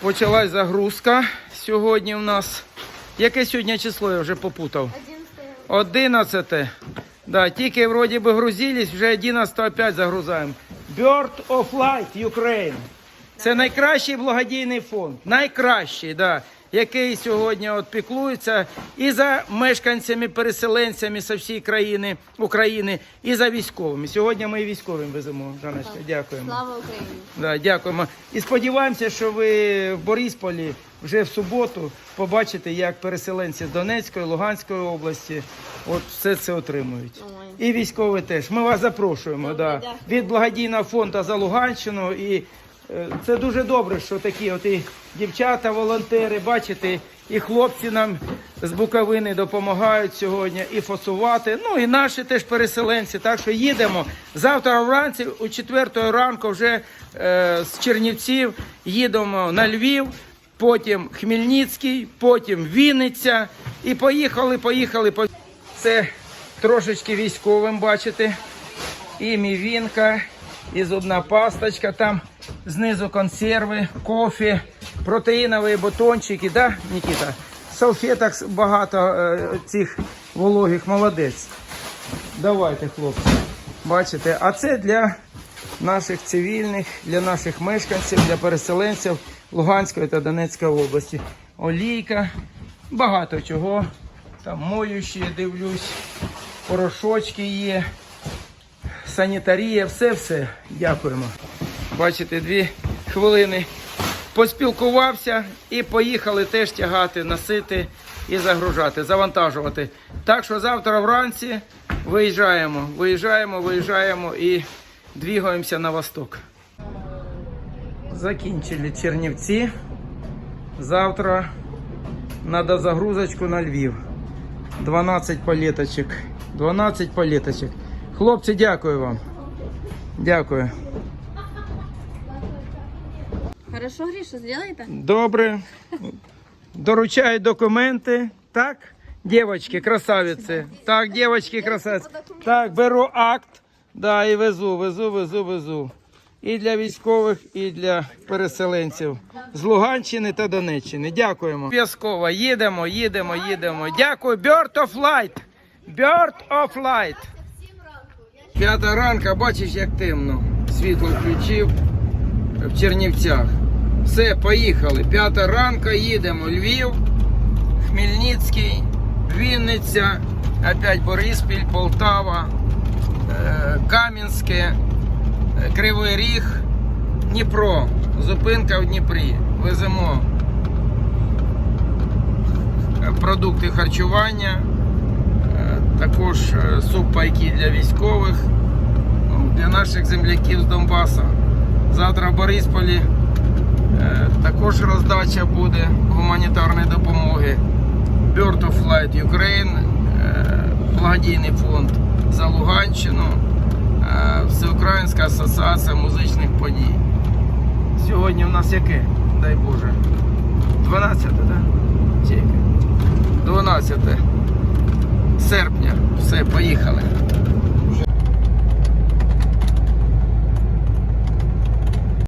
Почалась загрузка. Сьогодні у нас. Яке сьогодні число я вже попутав? 11. Да, тільки вроді би грузились, вже 11 опять загрузаємо. Bird of Light Ukraine. Це найкращий благодійний фонд. Найкращий, да, який сьогодні от піклується і за мешканцями, переселенцями з всієї країни України, і за військовими. Сьогодні ми і військовим веземо. Жаночка, дякуємо. Слава Україні! Да, дякуємо. І сподіваємося, що ви в Борисполі вже в суботу побачите, як переселенці з Донецької, Луганської області от все це отримують. І військові теж. Ми вас запрошуємо да, від благодійного фонду за Луганщину. І це дуже добре, що такі от і дівчата, волонтери, бачите, і хлопці нам з Буковини допомагають сьогодні і фасувати. Ну і наші теж переселенці. Так що їдемо завтра вранці, у 4 ранку, вже е, з Чернівців їдемо на Львів. Потім Хмельницький, потім Вінниця. І поїхали, поїхали. по- Це трошечки військовим, бачите. І мівінка, і зубна пасточка, там знизу консерви, кофе, протеїнові батончики, да, Нікіта? Салфеток багато е, цих вологих, молодець. Давайте, хлопці. Бачите, а це для наших цивільних, для наших мешканців, для переселенців Луганської та Донецької області. Олійка, багато чого. Там моющі, дивлюсь, порошочки є, санітарія, все-все. Дякуємо. Бачите, дві хвилини поспілкувався і поїхали теж тягати, носити і загружати, завантажувати. Так що завтра вранці виїжджаємо, виїжджаємо, виїжджаємо і двигаємося на восток. Закінчили Чернівці. Завтра треба загрузочку на Львів. 12 палеточок. 12 палеточок. Хлопці, дякую вам. Дякую. Хорошо, Гриша, сделай-то? Добре. Доручаю документи. Так, дівчатки, красавиці. Так, дівчатки, красавиці. Так, беру акт. Да, і везу, везу, везу, везу. І для військових, і для переселенців з Луганщини та Донеччини. Дякуємо. Обов'язково їдемо, їдемо, їдемо. Дякую. Bird of Light. Bird of Light. П'ята ранка, бачиш, як темно. Світло включив в Чернівцях. Все, поїхали. П'ята ранка, їдемо. Львів, Хмельницький, Вінниця, опять Бориспіль, Полтава, е, Кам'янське, е, Кривий Ріг, Дніпро. Зупинка в Дніпрі. Веземо е, продукти харчування, також е, субпайки для військових, для наших земляків з Донбаса. Завтра в Борисполі е, також роздача буде гуманітарної допомоги. Bird of Flight Ukraine, е, благодійний фонд за Луганщину, Всеукраїнська асоціація музичних подій. Сьогодні у нас яке? Дай Боже. 12, так? Да? Чи яке? 12 серпня. Все, поїхали.